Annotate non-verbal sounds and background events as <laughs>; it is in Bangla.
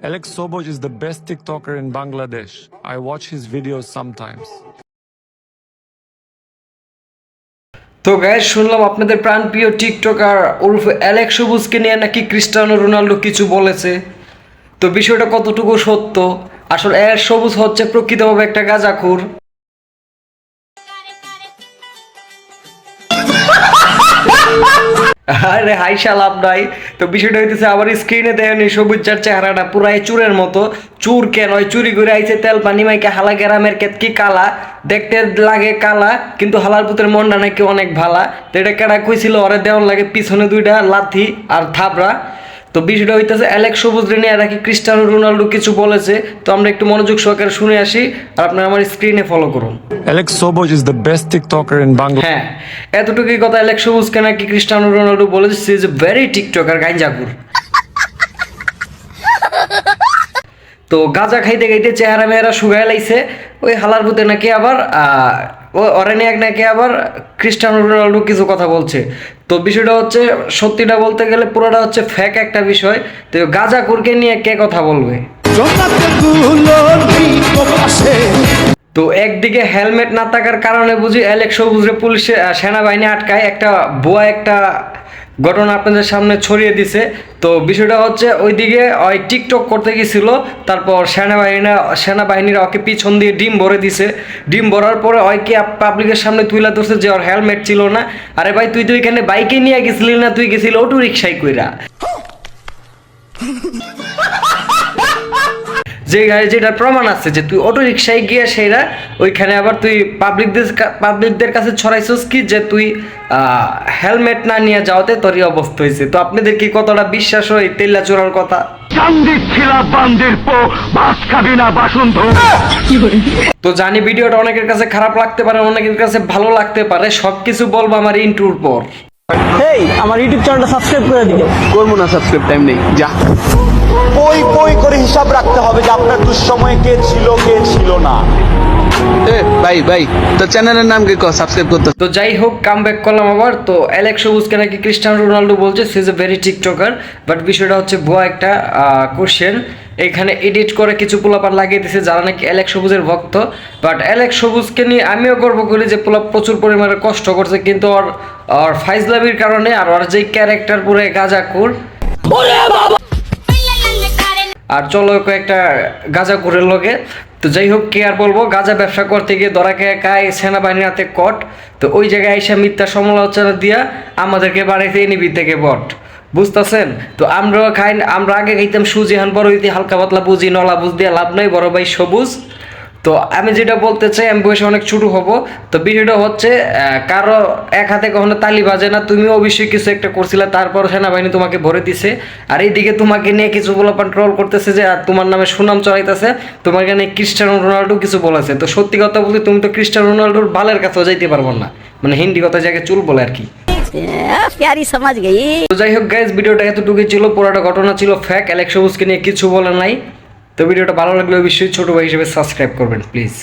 Alex Soboj is the best TikToker in Bangladesh. I watch his videos sometimes. তো গাইজ শুনলাম আপনাদের প্রাণপ্রিয় টিকটকার ওরফে অ্যালেক্স সবুজকে নিয়ে নাকি ক্রিস্টিয়ানো রোনাল্ডো কিছু বলেছে তো বিষয়টা কতটুকু সত্য আসলে অ্যালেক্স সবুজ হচ্ছে প্রকৃতভাবে একটা গাঁজাখুর <laughs> <laughs> <laughs> আরে হাইসা লাভ নাই। তো বিষয়টা হইতেছে আবার স্ক্রিনে এই সবুজ চার চেহারাটা পুরাই চুরের মতো। চুর কেন? চুরি করে আইছে তেল পানি মাইকে হালা গ্রামের কেতকি কালা? দেখতে লাগে কালা, কিন্তু হালার পুতের মনটা নাকি অনেক ভালা। তো এটা কেডা কইছিল? ওরে দেওয়ার লাগে পিছনে দুইটা লাথি আর থাবড়া। তো বিষয়টা হইতেছে অ্যালেক্স সবুজ রে নিয়ে নাকি ক্রিস্টিয়ানো রোনাল্ডো কিছু বলেছে তো আমরা একটু মনোযোগ সহকারে শুনে আসি আর আপনারা আমার স্ক্রিনে ফলো করুন Alex Sabuj is the best TikToker in Bangladesh. হ্যাঁ এতটুকুই কথা অ্যালেক্স সবুজকে নাকি ক্রিস্টিয়ানো রোনাল্ডো বলেছে সে ইজ ভেরি টিকটকার গাইজাকুর তো গাঁজা খাইতে খাইতে চেহারা মেয়েরা শুকায় লাইছে ওই হালার পুতে নাকি আবার আহ, ও অরেনে এক নাকি আবার খ্রিস্টান রোনাল্ডো কিছু কথা বলছে। তো বিষয়টা হচ্ছে সত্যিটা বলতে গেলে পুরোটা হচ্ছে ফ্যাক একটা বিষয়। তো গাজা কুরকে নিয়ে কে কথা বলবে? তো একদিকে হেলমেট না থাকার কারণে বুঝি অ্যালেক সবুজরে পুলিশে সেনাবাহিনী আটকায়। একটা বোয়া একটা ঘটনা আপনাদের সামনে ছড়িয়ে দিছে। তো বিষয়টা হচ্ছে ওইদিকে, ওই টিকটক করতে গেছিল, তারপর সেনাবাহিনী সেনাবাহিনীরা ওকে পিছন দিয়ে ডিম ভরে দিছে। ডিম ভরার পরে ওইকে পাবলিকের সামনে তুলে ধরছে যে ওর হেলমেট ছিল না। আরে ভাই, তুই তো এখানে বাইকে নিয়ে গেছিলি না? তুই গেছিলি অটো রিক্সায় কইরা। <laughs> যে গাড়ি যেটা প্রমাণ আছে যে তুই অটো রিক্সায় গিয়ে সেইরা ওইখানে আবার তুই পাবলিকদের পাবলিকদের কাছে ছড়াইছিস কি যে তুই হেলমেট না নিয়ে যাওয়াতে তোরই অবস্থা হয়েছে তো আপনাদের কি কতটা বিশ্বাস হয় তেল্লা চোরার কথা? চান্দির ছিলা বান্দির পো বাস খাবি না বাসন ধো তো জানি ভিডিওটা অনেকের কাছে খারাপ লাগতে পারে অনেকের কাছে ভালো লাগতে পারে সবকিছু বলব আমার ইন্টুর পর। এই আমার ইউটিউব চ্যানেলটা সাবস্ক্রাইব করে দিও। করব না সাবস্ক্রাইব টাইম নেই যা। পই পই করে হিসাব রাখতে হবে যে আপনার দুঃসময়ে কে ছিল কে ছিল না। ভাই ভাই তোর চ্যানেলের নাম কি সাবস্ক্রাইব করতে তো। যাই হোক কাম ব্যাক করলাম আবার। তো অ্যালেক্স সবুজকে নাকি ক্রিস্টিয়ানো রোনাল্ডো বলছে she is a very TikToker but বিষয়টা হচ্ছে ভুয়া একটা কোশ্চেন এখানে এডিট করে কিছু পোলাপার লাগিয়ে দিয়েছে যারা নাকি সবুজের ভক্ত। বাট অ্যালেক্স সবুজকে নিয়ে আমিও গর্ব করি যে পোলাপ প্রচুর পরিমাণে কষ্ট করছে কিন্তু ওর ওর ফাইজলামির কারণে আর ওর যে ক্যারেক্টার পুরো গাজাকুর আর চলো কয়েকটা গাঁজা করে লোকে তো যাই হোক, কে আর বলব, গাঁজা ব্যবসা করতে গিয়ে দরাকে খায় সেনাবাহিনীর হাতে কট। তো ওই জায়গায় এসে মিথ্যা সমালোচনা দিয়া আমাদেরকে বাড়িতে নিবি থেকে বট। বুঝতেছেন? তো আমরা খাই, আমরা আগে খাইতাম সুজি হান বড় হালকা পাতলা বুঝি, নলা বুঝ দিয়ে লাভ নাই, বড় ভাই সবুজ। তো আমি যেটা বলতে চাই আমি বয়সে অনেক ছোট হব তো বিষয়টা হচ্ছে কারও এক হাতে কখনো তালি বাজে না তুমি অবশ্যই কিছু একটা করছিলে তারপর সেনাবাহিনী তোমাকে ভরে দিছে। আর এইদিকে তোমাকে নিয়ে কিছু বলাপান ট্রল করতেছে যে তোমার নামে সুনাম চড়াইতেছে তোমার এখানে ক্রিস্টানো রোনাল্ডো কিছু বলেছে। তো সত্যি কথা বলতে তুমি তো ক্রিস্টান রোনাল্ডোর বালের কাছেও যাইতে পারব না মানে হিন্দি কথা যাকে চুল বলে আর কি। যাই হোক গাইজ ভিডিওটা এতটুকু ছিল পুরোটা ঘটনা ছিল ফ্যাক অ্যালেক্স নিয়ে কিছু বলে নাই। তো ভিডিওটা ভালো লাগলে অবশ্যই ছোট ভাই হিসেবে সাবস্ক্রাইব করবেন প্লিজ